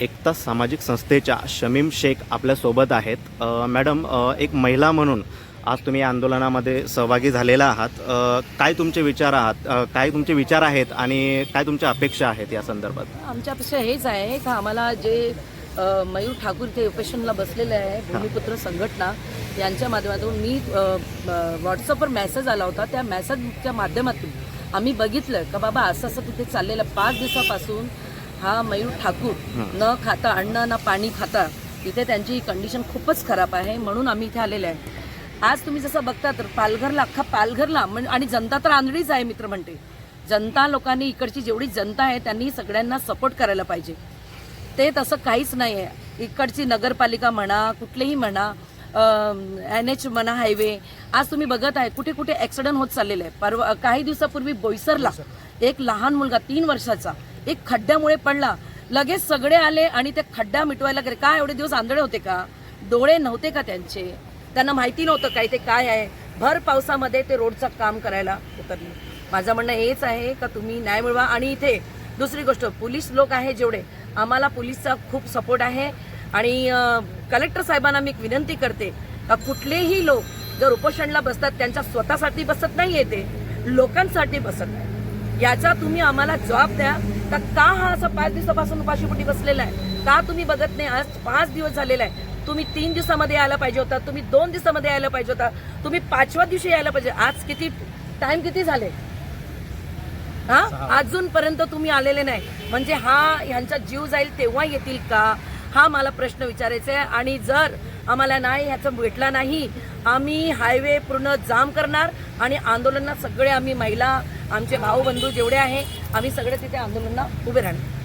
एकता सामाजिक संस्थेच्या शमीम शेख आपल्यासोबत आहेत. मॅडम एक महिला म्हणून आज तुम्ही या आंदोलनामध्ये सहभागी झालेला आहात. काय तुमचे विचार आहात? काय तुमचे विचार आहेत आणि काय तुमच्या अपेक्षा आहेत या संदर्भात? आमच्यापेक्षा हेच आहे का आम्हाला जे मयूर ठाकूर इथे उपेशनला बसलेले आहे भूमिपुत्र संघटना यांच्या माध्यमातून मी व्हॉट्सअपवर मेसेज आला होता. त्या मेसेजच्या माध्यमातून आम्ही बघितलं का बाबा असं असं तिथे चाललेलं पाच दिवसापासून हा मयूर ठाकूर न खाता अन्न ना पाणी खाता इथे त्यांची कंडिशन खूपच खराब आहे म्हणून आम्ही इथे आलेले आहे. आज तुम्ही जसं बघता तर पालघरला अख्खा पालघरला म्हण- आणि जनता तर आंधळीच आहे मित्र म्हणते जनता लोकांनी इकडची जेवढी जनता आहे त्यांनी सगळ्यांना सपोर्ट करायला पाहिजे. ते तसं काहीच नाही आहे. इकडची नगरपालिका म्हणा कुठलेही म्हणा एन एच म्हणा हायवे आज तुम्ही बघत आहे कुठे कुठे ॲक्सिडेंट होत चाललेले आहे. परवा काही दिवसापूर्वी बोईसरला. एक लहान मुलगा तीन वर्षाचा एक खड्ड्यामुळे पडला. लगेच सगळे आले आणि ते खड्डा मिटवायला गेले. काय एवढे दिवस आंधळे होते का? डोळे नव्हते का त्यांचे? त्यांना माहिती नव्हतं काय ते काय आहे. भर पावसामध्ये ते रोडचं काम करायला उतरले. माझं म्हणणं हेच आहे का तुम्ही न्याय मिळवा. आणि इथे दुसरी गोष्ट पोलीस लोक आहे जेवढे. आम्हाला पोलीसचा खूप सपोर्ट आहे. आणि कलेक्टर साहेबांना मी एक विनंती करते का कुठलेही लोक जर उपोषणला बसतात त्यांच्या स्वतःसाठी बसत नाही येते लोकांसाठी बसत नाही याचा तुम्ही आम्हाला जबाब द्या. का का हा असं पाच दिवसापासून उपाशीपोटी बसलेला आहे? का तुम्ही बघत नाही? आज पाच दिवस झालेला आहे. तुम्ही तीन दिवसामध्ये यायला पाहिजे होता. तुम्ही दोन दिवसामध्ये यायला पाहिजे होता. तुम्ही पाचव्या दिवशी यायला पाहिजे. आज किती टाइम किती झाले? हा? अजूनपर्यंत तुम्ही आलेले नाही. म्हणजे हा ह्यांचा जीव जाईल तेव्हा येतील का? हा मला प्रश्न विचारायचा आहे. आणि जर आम्हाला नाही ह्याचं भेटला नाही आम्ही हायवे पूर्ण जाम करणार आणि आंदोलनात सगळे आम्ही महिला आमचे भाऊ बंधू जेवढे आहे आम्ही सगळे तिथे आंदोलनात उभे राहणार.